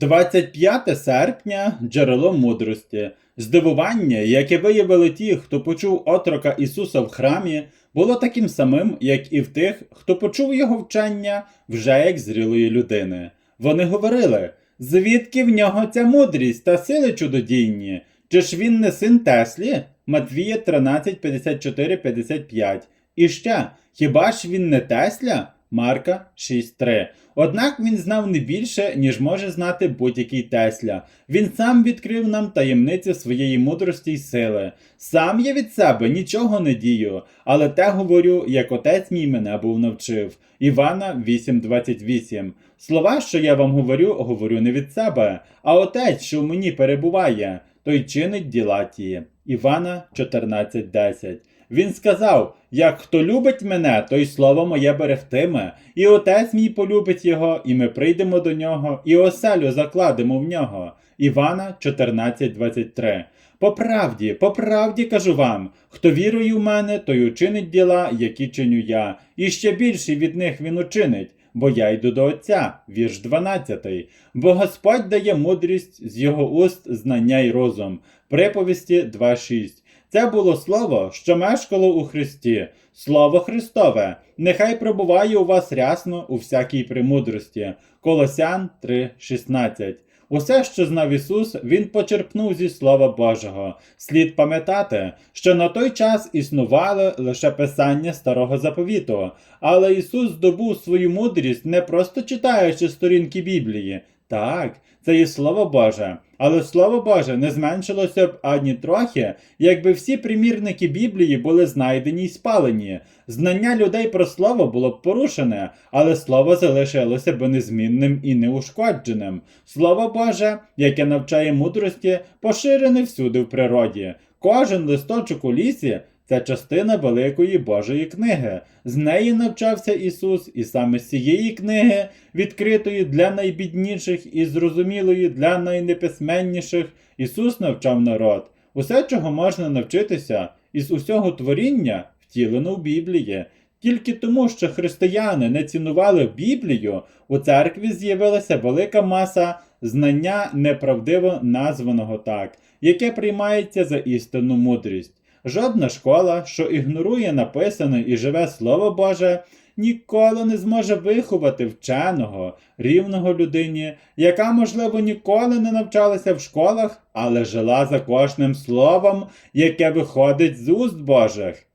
25 серпня джерело мудрості. Здивування, яке виявили ті, хто почув отрока Ісуса в храмі, було таким самим, як і в тих, хто почув його вчення вже як зрілої людини. Вони говорили, звідки в нього ця мудрість та сили чудодійні? Чи ж він не син Теслі? Матвія 13, 54, 55. І ще, хіба ж він не Тесля? Марка 6.3. Однак він знав не більше, ніж може знати будь-який Тесля. Він сам відкрив нам таємницю своєї мудрості й сили. Сам я від себе нічого не дію, але те говорю, як отець мій мене був навчив. Івана 8.28. Слова, що я вам говорю, говорю не від себе, а отець, що в мені перебуває, той чинить діла ті. Івана 14.10. Він сказав: Як хто любить мене, той слово моє берегтиме, і отець мій полюбить його, і ми прийдемо до нього, і оселю закладемо в нього. Івана 14.23. По правді, по правді кажу вам, хто вірує в мене, той учинить діла, які чиню я, і ще більше від них він учинить. Бо я йду до Отця, вірш 12. Бо Господь дає мудрість з його уст, знання й розум. Приповісті 2.6. Це було слово, що мешкало у Христі, Слово Христове, нехай пробуває у вас рясно у всякій премудрості. Колосян 3.16. Усе, що знав Ісус, Він почерпнув зі Слова Божого. Слід пам'ятати, що на той час існувало лише писання Старого Заповіту, але Ісус здобув свою мудрість не просто читаючи сторінки Біблії. Так, це є Слово Боже, але Слово Боже не зменшилося б ані трохи, якби всі примірники Біблії були знайдені й спалені. Знання людей про Слово було б порушене, але Слово залишилося б незмінним і неушкодженим. Слово Боже, яке навчає мудрості, поширене всюди в природі. Кожен листочок у лісі це частина великої Божої книги. З неї навчався Ісус, і саме з цієї книги, відкритої для найбідніших і зрозумілої для найнеписьменніших, Ісус навчав народ. Усе, чого можна навчитися, із усього творіння втілено в Біблії. Тільки тому, що християни не цінували Біблію, у церкві з'явилася велика маса знання неправдиво названого так, яке приймається за істинну мудрість. Жодна школа, що ігнорує написане і живе Слово Боже, ніколи не зможе виховати вченого, рівного людині, яка, можливо, ніколи не навчалася в школах, але жила за кожним словом, яке виходить з уст Божих.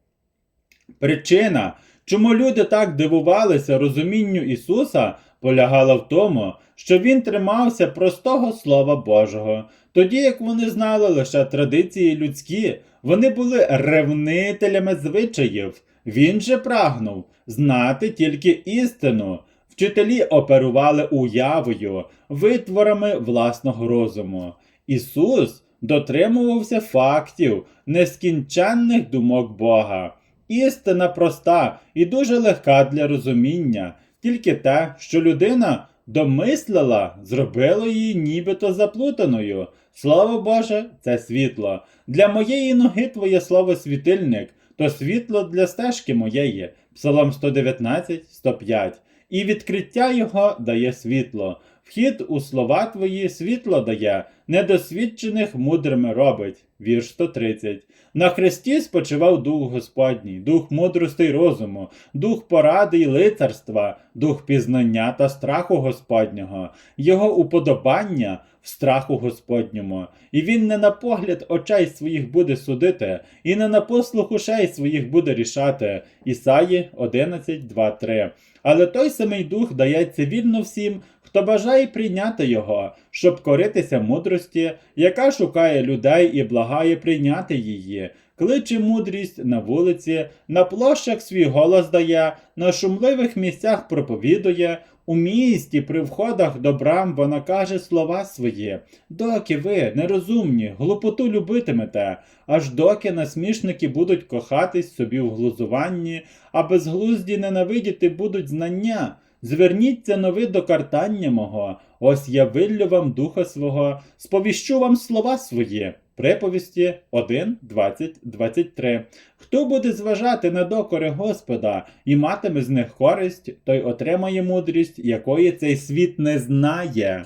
Причина, чому люди так дивувалися розумінню Ісуса, полягала в тому, що Він тримався простого Слова Божого, тоді як вони знали лише традиції людські, вони були ревнителями звичаїв. Він же прагнув знати тільки істину. Вчителі оперували уявою, витворами власного розуму. Ісус дотримувався фактів, нескінченних думок Бога. Істина проста і дуже легка для розуміння, тільки те, що людина домислила, зробило її нібито заплутаною. Слава Боже, це світло. Для моєї ноги твоє слово світильник, то світло для стежки моєї. Псалом 119, 105. І відкриття його дає світло. Вхід у слова твої світло дає, недосвідчених мудрими робить. Вірш 130. На хресті спочивав Дух Господній, дух мудрости й розуму, дух поради й лицарства, дух пізнання та страху Господнього, його уподобання в страху Господньому. І він не на погляд очей своїх буде судити, і не на послух ушей своїх буде рішати. Ісаї 11, 2, 3. Але той самий дух дається вільно всім, хто бажає прийняти його, щоб коритися мудрості, яка шукає людей і благає прийняти її, кличе мудрість на вулиці, на площах свій голос дає, на шумливих місцях проповідує, у місті при входах до брам вона каже слова свої, доки ви, нерозумні, глупоту любитимете, аж доки насмішники будуть кохатись собі в глузуванні, а безглузді ненавидіти будуть знання. Зверніться нови до картання мого, ось я виллю вам духа свого, сповіщу вам слова свої. Приповісті 1, 20, 23. Хто буде зважати на докори Господа і матиме з них користь, той отримає мудрість, якої цей світ не знає.